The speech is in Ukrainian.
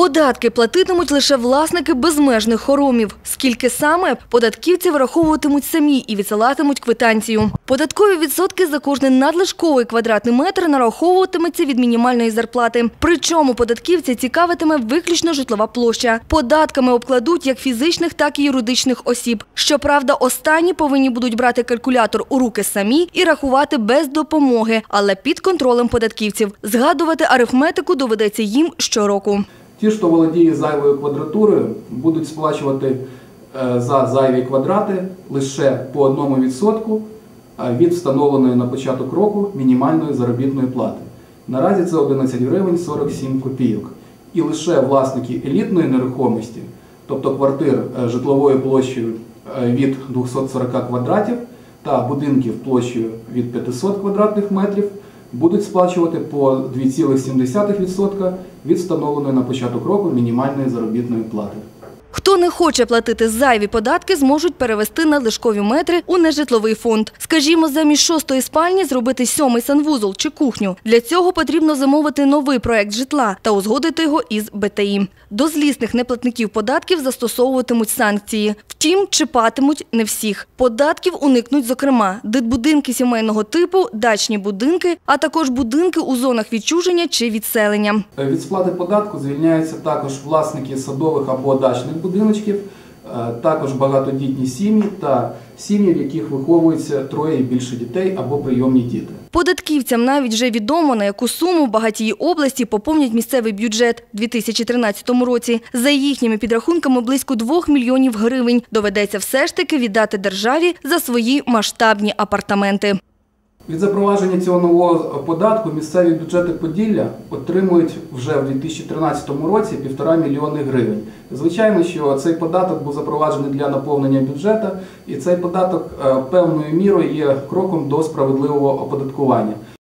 Податки платитимуть лише власники безмежних хоромів. Скільки саме податківці враховуватимуть самі і відсилатимуть квитанцію. Податкові відсотки за кожний надлишковий квадратний метр нараховуватиметься від мінімальної зарплати. Причому податківця цікавитиме виключно житлова площа. Податками обкладуть як фізичних, так і юридичних осіб. Щоправда, останні повинні будуть брати калькулятор у руки самі і рахувати без допомоги, але під контролем податківців. Згадувати арифметику доведеться їм щороку. Ті, хто володіє зайвою квадратурою, будуть сплачувати е, за зайві квадрати лише по 1% е, від встановленої на початок року мінімальної заробітної плати. Наразі це 11 гривень 47 копійок. І лише власники елітної нерухомості, тобто квартир е, житловою площею від 240 квадратів та будинків площею від 500 квадратних метрів, будуть сплачувати по 2,7% від встановленої на початок року мінімальної заробітної плати. Хто не хоче платити зайві податки, зможуть перевести надлишкові метри у нежитловий фонд. Скажімо, замість шостої спальні зробити сьомий санвузол чи кухню. Для цього потрібно замовити новий проект житла та узгодити його із БТІ. До злісних неплатників податків застосовуватимуть санкції. Втім, чіпатимуть не всіх. Податків уникнуть, зокрема, дитбудинки сімейного типу, дачні будинки, а також будинки у зонах відчуження чи відселення. Е, Від сплати податку звільняються також власники садових або дачних будиночків, також багатодітні сім'ї та сім'ї, в яких виховується троє і більше дітей або прийомні діти. Податківцям навіть вже відомо, на яку суму багатії області поповнять місцевий бюджет у 2013 році. За їхніми підрахунками близько 2 мільйонів гривень доведеться все ж таки віддати державі за свої масштабні апартаменти. Від запровадження цього нового податку місцеві бюджети Поділля отримують вже в 2013 році півтора мільйони гривень. Звичайно, що цей податок був запроваджений для наповнення бюджету, і цей податок е, певною мірою є кроком до справедливого оподаткування.